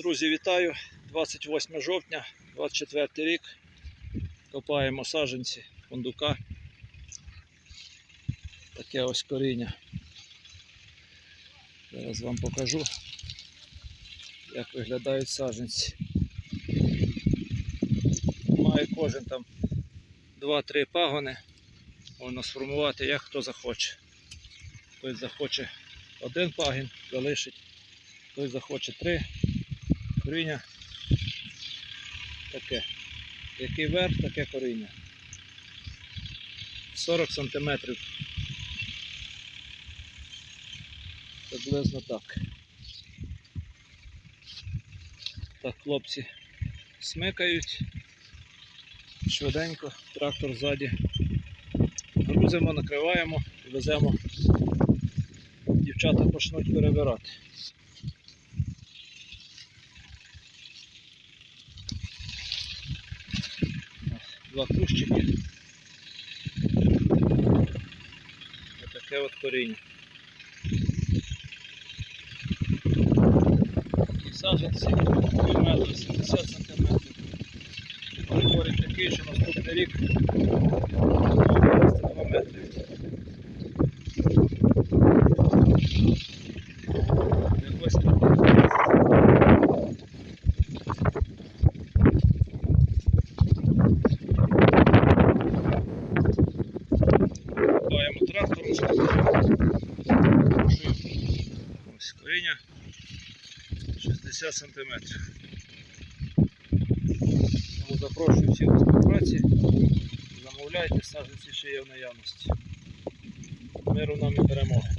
Друзі, вітаю! 28 жовтня, 24 рік. Копаємо саджанці фундука. Таке ось коріння. Зараз вам покажу, як виглядають саджанці. Має кожен там 2-3 пагони. Можна сформувати, як хто захоче. Хтось захоче один пагін, залишить, хтось захоче три. Коріння таке. Який верх, таке коріння. 40 см. Приблизно так. Так, хлопці смикають. Швиденько, трактор ззаді. Грузимо, накриваємо і веземо. Дівчата почнуть перебирати. Два кущики. Отаке от коріння. І саджанці метр 70 см. Говорить такий, що наступний рік буде 2 метри так. Купаємо трактором. Ось коріння 60 см. Тому запрошую всіх до співпраці. Замовляйте, саджанці ще є в наявності. Миру нам і перемоги.